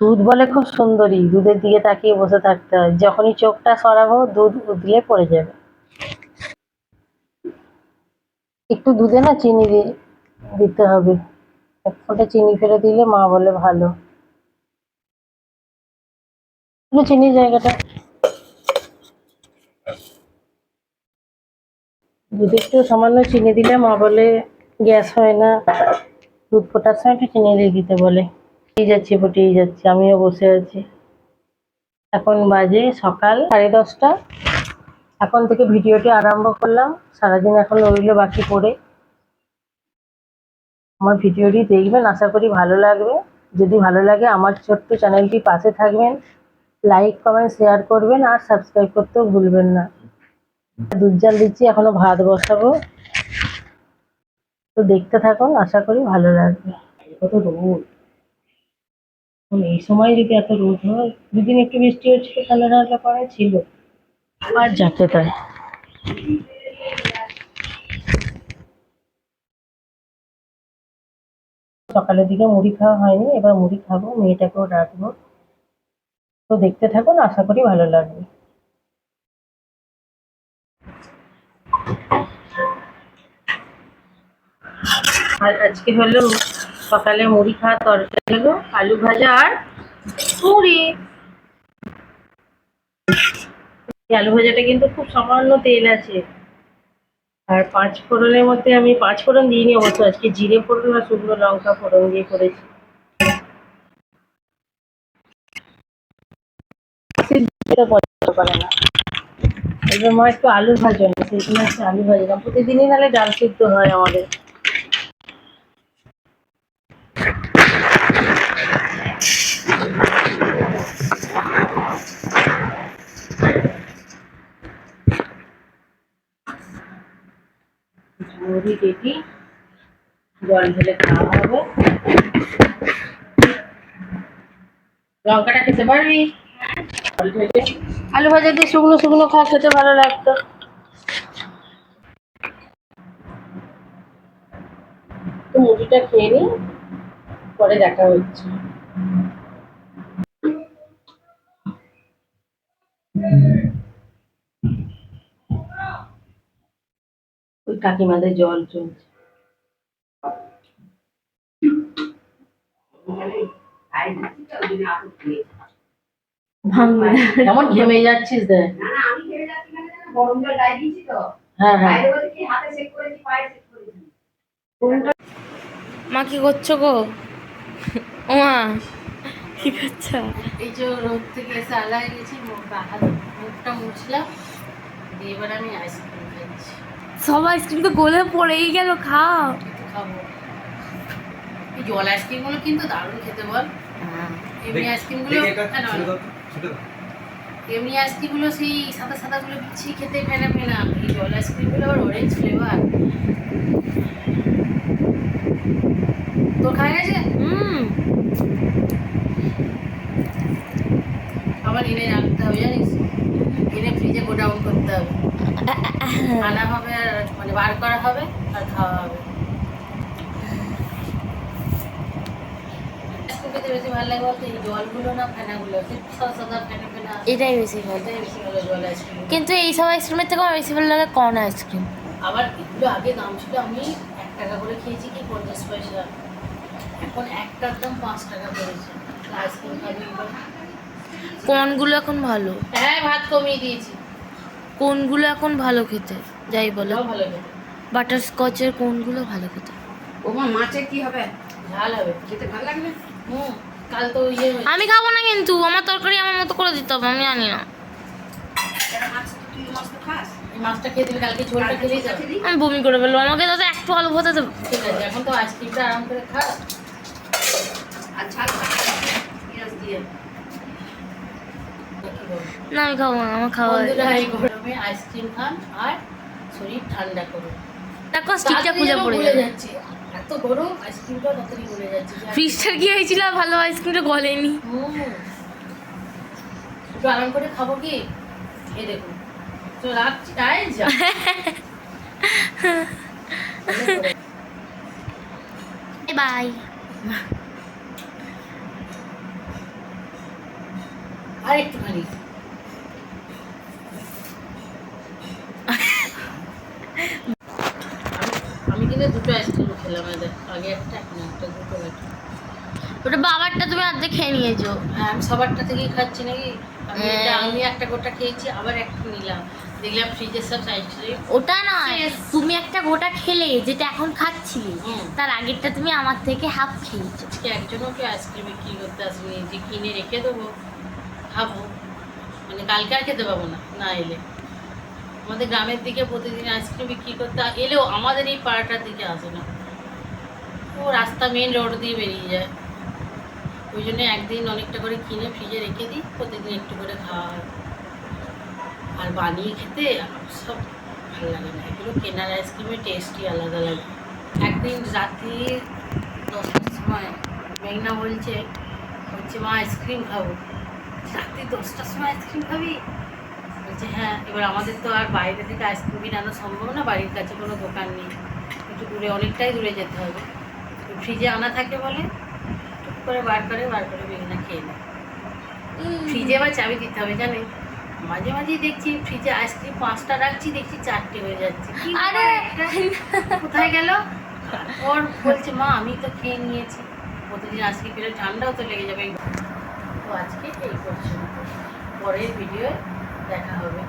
দুধ বলে খুব সুন্দরী। দুধের দিকে তাকিয়ে বসে থাকতে হয়। যখনই চোখটা সরাবো, দুধ উতলে পড়ে যাবে। একটু দুধে না চিনি দিতে হবে। এক ফোঁটা চিনি ফেলে দিলে মা বলে ভালো। চিনি জায়গাটা। দুধে একটু সামান্য চিনি দিলে মা বলে গ্যাস হয় না, দুধ ফোটার সময় একটু চিনি দিয়ে দিতে বলে। ফুটিয়ে যাচ্ছে ফুটিয়ে যাচ্ছে, আমিও বসে আছি। এখন বাজে সকাল সাড়ে দশটা। এখন থেকে ভিডিওটি আরম্ভ করলাম। সারাদিন এখন রইল বাকি পড়ে। আমার ভিডিওটি দেখবেন, আশা করি ভালো লাগবে। যদি ভালো লাগে, আমার ছোট্ট চ্যানেলটি পাশে থাকবেন। লাইক, কমেন্ট, শেয়ার করবেন আর সাবস্ক্রাইব করতেও ভুলবেন না। দুধ জাল দিচ্ছি, এখনও ভাত বসাবো। তো দেখতে থাকুন আশা করি ভালো লাগবে। কত রোদ। এই সময় যদি এত রোদ হয় দুদিন একটু বৃষ্টি হচ্ছিল ঠান্ডা ঠান্ডা পরে ছিল। আর যাকে তাই। সকালের দিকে মুড়ি খাওয়া হয়নি এবার মুড়ি খাব মেয়েটাকেও ডাকবো। তো দেখতে থাকুন আশা করি ভালো লাগবে। আর আজকে হলো সকালে মুড়ি খাওয়া তরকারি হলো আলু ভাজা আর মুড়ি। আলু ভাজাটা কিন্তু খুব সামান্য তেল আছে। আর পাঁচ ফোড়নের মধ্যে আমি পাঁচ ফোড়ন দিইনি অবশ্য আজকে জিরে ফোড়ন আর শুকনো লঙ্কা ফোড়ন দিয়ে করেছি। একটু আলু ভাজো না, সেই জন্য আলু ভাজলাম প্রতিদিনই নাহলে ডাল সিদ্ধ হয় আমাদের। মুড়ি রেডি। জল ঢেলে খাওয়া হবে। লঙ্কাটা খেতে পারবি? আলু ভাজা দিয়ে শুকনো শুকনো খাওয়া খেতে ভালো লাগতো। তো মুড়িটা খেয়ে নি, পরে দেখা হচ্ছে। কাকিমাদের জল চলছে। কেমন ঘেমে যাচ্ছিস দেখ। হ্যাঁ হ্যাঁ। মা কি করছ গো ও মা কি করছ এই যে রোদ থেকে এসে আলায় গেছি মুখটা মুছলাম। দিয়ে এবার আমি আইসক্রিম সব আইসক্রিম তো গলে পড়েই গেল খাও। খাব এই জল আইসক্রিমগুলো কিন্তু দারুণ খেতে বল। এমনি আইসক্রিমগুলো এমনি আইসক্রিমগুলো সেই সাদা সাদা গুলো বিছিয়ে খেতে ফেনা ফেনা এই জল আইসক্রিমগুলো আবার অরেঞ্জ ফ্লেভার তোর খাই গেছে? হুম। আবার এনে রাখতে হবে জানিস? ফ্রিজে গোডাউন করতে হবে। আনা হবে আর মানে বার করা হবে আর খাওয়া হবে। আইসক্রিম খেতে বেশি ভালো লাগে বলতে জলগুলো না ফেনাগুলো সেই সাদা সাদা ফেনা ফেনা এটাই বেশি ভালো। এটাই বেশি ভালো জল আইসক্রিম। কিন্তু এই সব আইসক্রিমের থেকে আমার বেশি ভালো লাগে কর্ন আইসক্রিম। আবার এগুলো আগে দাম ছিল আমি এক টাকা করে খেয়েছি কি পঞ্চাশ পয়সা। এখন একটার দাম পাঁচ টাকা করেছে। আইসক্রিম খাবি এবার এখন ভালো। হ্যাঁ ভাত কমিয়ে দিয়েছি। কোনগুলো এখন ভালো খেতে? যাই বলো। ভালো খেতে। বাটার স্কচের কোনগুলো ভালো খেতে? ওমা মাছে কি হবে? ঝাল হবে। খেতে ভালো লাগবে? হুম। কাল তো ইয়ে আমি খাব না কিন্তু আমার তরকারি আমার মতো করে দিতে হবে আমি জানি না। মাছটা খেয়ে কালকে ঝোলটা খেলেই যাবে আমি বমি করে ফেলব আমাকে দাদা একটু আলু ভাতে দেবো। ঠিক আছে এখন তো আইসক্রিমটা আরাম করে খা। দিয়ে। না আমি খাব না আমার খাওয়া বন্ধুরা আইসক্রিম খান আর শরীর ঠান্ডা করুন। দেখো স্টিকটা খুলে পড়ে যাচ্ছে। এত গরম আইসক্রিমটা তাড়াতাড়ি গলে যাচ্ছে। ফ্রিজটার কি হয়েছিল? ভালো আইসক্রিমটা গলেনি। একটু আরাম করে খাব কি? এই দেখুন। তো রাখছি আয় যা। বাই। আর একটুখানি আমি- কিন্তু দুটো আইসক্রিম খেলাম আগে একটা এখন একটা দুটো একটা ওটা বাবারটা তুমি অর্ধেক খেয়ে নিয়েছো। হ্যাঁ আমি সবারটা থেকেই খাচ্ছি নাকি? আমি এটা হ্যাঁ। আমি একটা গোটা খেয়েছি আবার একটা নিলাম। দেখলাম ফ্রিজের সব আইসক্রিম ওটা Yes. তুমি একটা গোটা খেলে যেটা এখন খাচ্ছিলে। হুম। তার আগেরটা তুমি আমার থেকে হাফ খেয়েছো। আজকে একজনও কি আইসক্রিম বিক্রি করতে আসেনি যে কিনে রেখে দেবো খাব। মানে কালকে আর খেতে পাবো না না এলে। আমাদের গ্রামের দিকে প্রতিদিন আইসক্রিম বিক্রি করতে এলেও আমাদের এই পাড়াটার দিকে আসে না। ও রাস্তা মেন রোড দিয়ে বেরিয়ে যায়। ওই জন্য একদিন অনেকটা করে কিনে ফ্রিজে রেখে দিই, প্রতিদিন একটু করে খাওয়া হয়। আর বানিয়ে খেতে সব ভালো লাগে না। এগুলো কেনার আইসক্রিমের টেস্টই আলাদা লাগে। একদিন রাত্রি দশটার সময় মেঘনা বলছে হচ্ছে মা, আইসক্রিম খাব। রাত্রি দশটার সময় আইসক্রিম খাবি? বলছে হ্যাঁ এবার আমাদের তো আর বাইরে থেকে আইসক্রিম কিনে আনা সম্ভব না বাড়ির কাছে কোনো দোকান নেই। একটু দূরে অনেকটাই দূরে যেতে হবে। ফ্রিজে আনা থাকে বলে টুক করে বার করে বার করে মেঘনা খেয়ে নেয়। ফ্রিজে আবার চাবি দিতে হবে জানেন? মাঝে মাঝেই দেখছি ফ্রিজে আইসক্রিম পাঁচটা রাখছি দেখছি চারটে হয়ে যাচ্ছে। আরে! কোথায় গেল? ওর বলছে মা আমি তো খেয়ে নিয়েছি। প্রতিদিন আজকে পেলে ঠান্ডাও তো লেগে যাবে। তো আজকে এই করছি পরের ভিডিও দেখা হবে।